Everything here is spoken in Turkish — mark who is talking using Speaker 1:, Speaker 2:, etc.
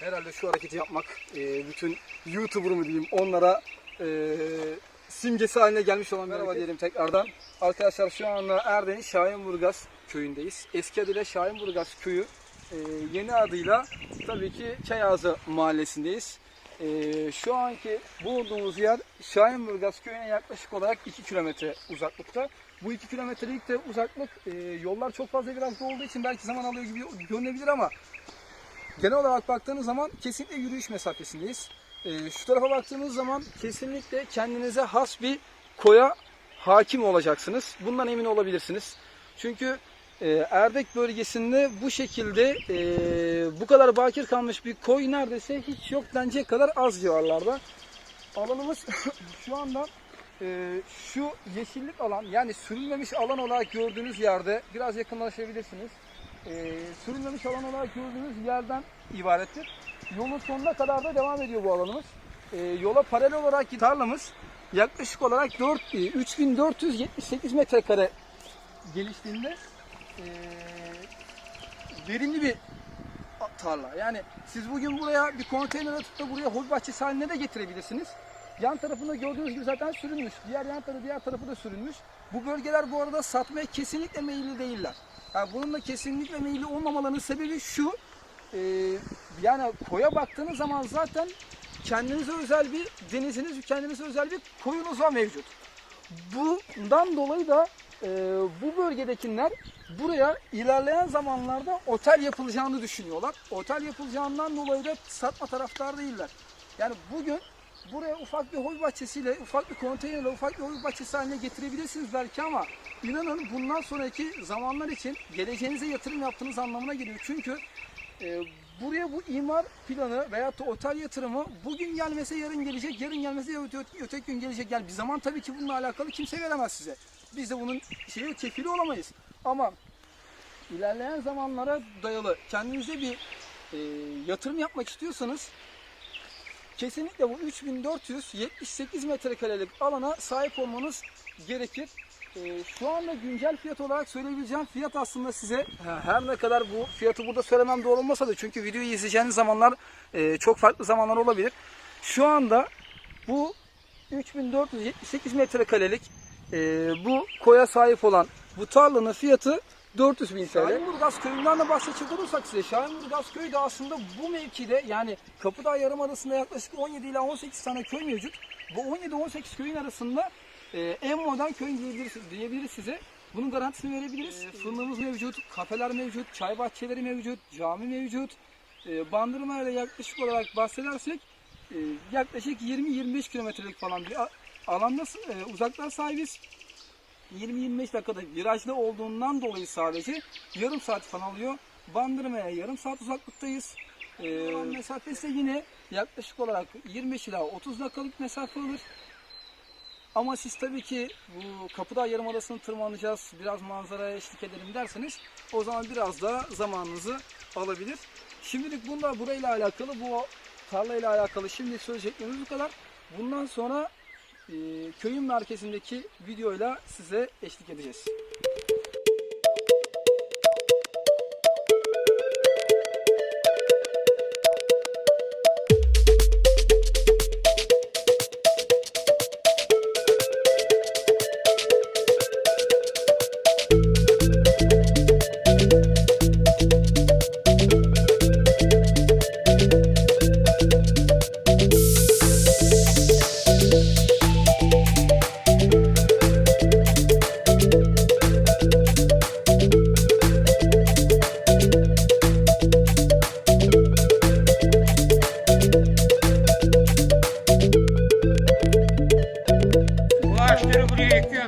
Speaker 1: Herhalde şu hareketi yapmak e, bütün YouTuber mı diyeyim onlara e, simgesi haline gelmiş olan merhaba diyelim tekrardan. Arkadaşlar şu anda Erden'in Şahinburgaz köyündeyiz. Eski adıyla Şahinburgaz köyü. e, yeni adıyla tabii ki Çayazı mahallesindeyiz. E, şu anki bulunduğumuz yer Şahinburgaz köyüne yaklaşık olarak 2 kilometre uzaklıkta. Bu 2 kilometrelik de uzaklık e, yollar çok fazla virajlı olduğu için belki zaman alıyor gibi görünebilir ama genel olarak baktığınız zaman kesinlikle yürüyüş mesafesindeyiz. Ee, şu tarafa baktığınız zaman kesinlikle kendinize has bir koya hakim olacaksınız. Bundan emin olabilirsiniz. Çünkü e, Erdek bölgesinde bu şekilde e, bu kadar bakir kalmış bir koy neredeyse hiç yok denecek kadar az civarlarda. Alanımız şu anda e, şu yeşillik alan yani sürülmemiş alan olarak gördüğünüz yerde biraz yakınlaşabilirsiniz e, sürülmemiş alan olarak gördüğünüz yerden ibarettir. Yolun sonuna kadar da devam ediyor bu alanımız. E, yola paralel olarak tarlamız yaklaşık olarak 4, e, 3478 metrekare geliştiğinde e, verimli bir tarla. Yani siz bugün buraya bir konteyner atıp da buraya hobi bahçesi haline de getirebilirsiniz. Yan tarafında gördüğünüz gibi zaten sürülmüş. Diğer yan tarafı, diğer tarafı da sürülmüş. Bu bölgeler bu arada satmaya kesinlikle meyilli değiller. Yani bunun da kesinlikle meyilli olmamalarının sebebi şu. e, yani koya baktığınız zaman zaten kendinize özel bir deniziniz, kendinize özel bir koyunuz var mevcut. Bundan dolayı da e, bu bölgedekiler buraya ilerleyen zamanlarda otel yapılacağını düşünüyorlar. Otel yapılacağından dolayı da satma taraftar değiller. Yani bugün buraya ufak bir hobi bahçesiyle, ufak bir konteynerle, ufak bir hobi bahçesi haline getirebilirsiniz belki ama inanın bundan sonraki zamanlar için geleceğinize yatırım yaptığınız anlamına geliyor. Çünkü e, buraya bu imar planı veyahut da otel yatırımı bugün gelmese yarın gelecek, yarın gelmese öte- öteki gün gelecek. Yani bir zaman tabii ki bununla alakalı kimse veremez size. Biz de bunun şeyi kefili olamayız. Ama ilerleyen zamanlara dayalı kendinize bir e, yatırım yapmak istiyorsanız kesinlikle bu 3478 metrekarelik alana sahip olmanız gerekir. Ee, şu anda güncel fiyat olarak söyleyebileceğim fiyat aslında size her ne kadar bu fiyatı burada söylemem doğru olmasa da çünkü videoyu izleyeceğiniz zamanlar e, çok farklı zamanlar olabilir. Şu anda bu 3478 metrekarelik e, bu koya sahip olan bu tarlanın fiyatı 400 bin TL. Şahinburgaz köyünden de bahsedecek olursak size Şahinburgaz köyü de aslında bu mevkide yani Kapıdağ Yarımadası'nda yaklaşık 17 ila 18 tane köy mevcut. Bu 17-18 köyün arasında e, en modern köy diyebiliriz, diyebiliriz size. Bunun garantisini verebiliriz. E, fırınımız mevcut, kafeler mevcut, çay bahçeleri mevcut, cami mevcut. E, Bandırma ile yaklaşık olarak bahsedersek e, yaklaşık 20-25 kilometrelik falan bir alanda e, uzaklığa sahibiz. 20-25 dakikada virajlı olduğundan dolayı sadece yarım saat falan alıyor. Bandırmaya yarım saat uzaklıktayız. Ee, olan mesafe ise yine yaklaşık olarak 25 ila 30 dakikalık mesafe alır. Ama siz tabii ki bu Kapıdağ Yarımadası'nı tırmanacağız, biraz manzaraya eşlik edelim derseniz o zaman biraz daha zamanınızı alabilir. Şimdilik bunda burayla alakalı, bu tarlayla alakalı şimdi söyleyeceklerimiz bu kadar. Bundan sonra köyün merkezindeki videoyla size eşlik edeceğiz.
Speaker 2: Ağaçları.